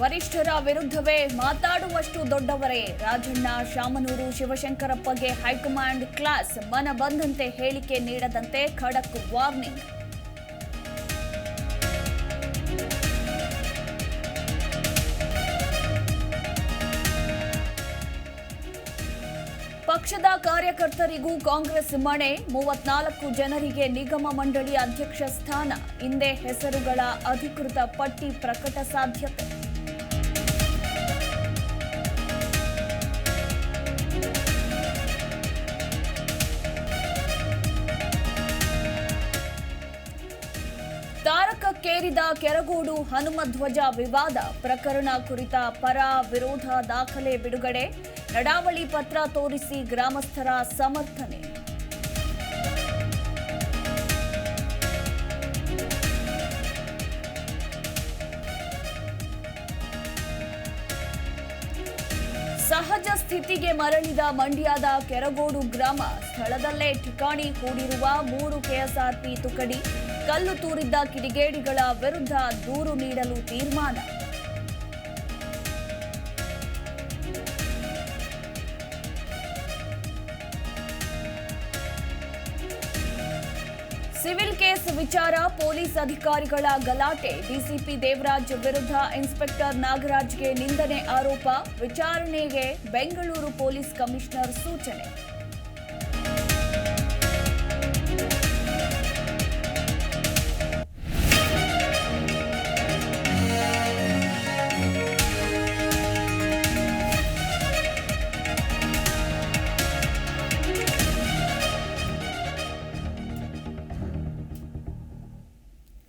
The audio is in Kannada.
ವರಿಷ್ಠರ ವಿರುದ್ಧವೇ ಮಾತಾಡುವಷ್ಟು ದೊಡ್ಡವರೇ. ರಾಜಣ್ಣ, ಶಾಮನೂರು, ಶಿವಶಂಕರಪ್ಪಗೆ ಹೈಕಮಾಂಡ್ ಕ್ಲಾಸ್ ಮನ ಬಂದಂತೆ ಹೇಳಿಕೆ ನೀಡದಂತೆ ಖಡಕ್ ವಾರ್ನಿಂಗ್. ಪಕ್ಷದ ಕಾರ್ಯಕರ್ತರಿಗೂ ಕಾಂಗ್ರೆಸ್ ಮಣೆ. ಮೂವತ್ನಾಲ್ಕು ಜನರಿಗೆ ನಿಗಮ ಮಂಡಳಿ ಅಧ್ಯಕ್ಷ ಸ್ಥಾನ. ಹಿಂದೆ ಹೆಸರುಗಳ ಅಧಿಕೃತ ಪಟ್ಟಿ ಪ್ರಕಟ ಸಾಧ್ಯತೆ. ತಾರಕಕ್ಕೇರಿದ ಕೆರಗೋಡು ಹನುಮಧ್ವಜ ವಿವಾದ ಪ್ರಕರಣ ಕುರಿತ ಪರ ವಿರೋಧ ದಾಖಲೆ ಬಿಡುಗಡೆ. ನಡಾವಳಿ ಪತ್ರ ತೋರಿಸಿ ಗ್ರಾಮಸ್ಥರ ಸಮರ್ಥನೆ. ಸಹಜ ಸ್ಥಿತಿಗೆ ಮರಳಿದ ಮಂಡ್ಯದ ಕೆರಗೋಡು ಗ್ರಾಮ ಸ್ಥಳದಲ್ಲೇ ಠಿಕಾಣಿ ಕೂಡಿರುವ ಮೂರು ಕೆಎಸ್ಆರ್ಪಿ ತುಕಡಿ. ಕಲ್ಲು ತೂರಿದ್ದ ಕಿಡಿಗೇಡಿಗಳ ವಿರುದ್ಧ ದೂರು ನೀಡಲು ತೀರ್ಮಾನ. ಸಿವಿಲ್ ಕೇಸ್ ವಿಚಾರ ಪೊಲೀಸ್ ಅಧಿಕಾರಿಗಳ ಗಲಾಟೆ. ಡಿಸಿಪಿ ದೇವರಾಜ್ ವಿರುದ್ಧ ಇನ್ಸ್ಪೆಕ್ಟರ್ ನಾಗರಾಜ್ಗೆ ನಿಂದನೆ ಆರೋಪ. ವಿಚಾರಣೆಗೆ ಬೆಂಗಳೂರು ಪೊಲೀಸ್ ಕಮಿಷನರ್ ಸೂಚನೆ.